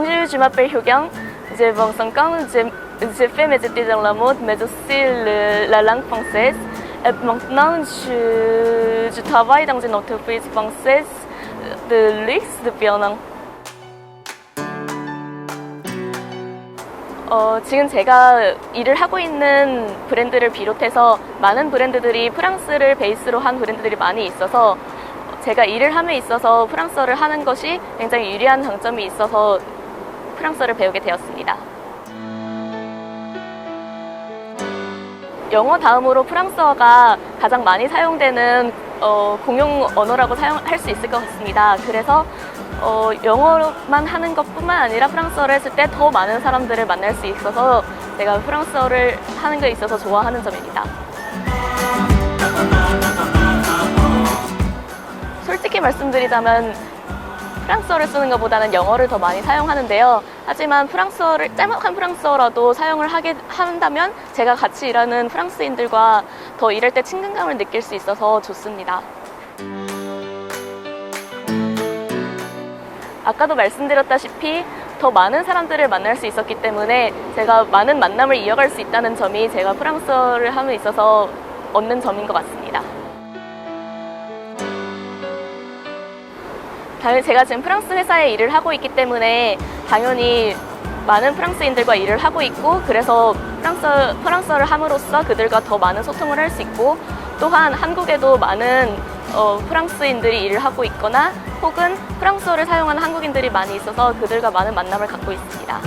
m'appelle Hyugyang. J'ai 25 ans. J'ai fait mes études dans la mode, mais aussi le- la langue française. Et maintenant, je, je travaille dans une entreprise française de luxe depuis un an. 어, 지금 제가 일을 하고 있는 브랜드를 비롯해서 많은 브랜드들이 프랑스를 베이스로 한 브랜드들이 많이 있어서 제가 일을 함에 있어서 프랑스어를 하는 것이 굉장히 유리한 장점이 있어서 프랑스어를 배우게 되었습니다. 영어 다음으로 프랑스어가 가장 많이 사용되는 어, 공용 언어라고 사용할 수 있을 것 같습니다. 그래서 어, 영어만 하는 것뿐만 아니라 프랑스어를 했을 때 더 많은 사람들을 만날 수 있어서 제가 프랑스어를 하는 데 있어서 좋아하는 점입니다. 솔직히 말씀드리자면 프랑스어를 쓰는 것보다는 영어를 더 많이 사용하는데요. 하지만 프랑스어를 짤막한 프랑스어라도 사용을 하게 한다면 제가 같이 일하는 프랑스인들과 더 일할 때 친근감을 느낄 수 있어서 좋습니다. 아까도 말씀드렸다시피 더 많은 사람들을 만날 수 있었기 때문에 제가 많은 만남을 이어갈 수 있다는 점이 제가 프랑스어를 함에 있어서 얻는 점인 것 같습니다. 당연히 제가 지금 프랑스 회사에 일을 하고 있기 때문에 당연히 많은 프랑스인들과 일을 하고 있고 그래서 프랑스, 프랑스어를 함으로써 그들과 더 많은 소통을 할 수 있고 또한 한국에도 많은 어, 프랑스인들이 일을 하고 있거나 혹은 프랑스어를 사용하는 한국인들이 많이 있어서 그들과 많은 만남을 갖고 있습니다.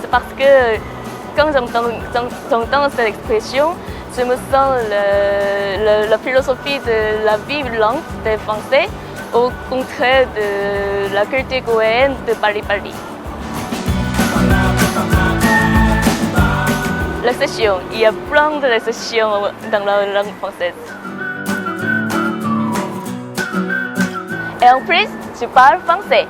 C'est parce que quand j'entends cette expression, je me sens la philosophie de la vie langue des Français au contraire de la culture goéenne de Paris-Paris. La session, il y a plein de sessions dans la langue française. Et en plus, je parle français.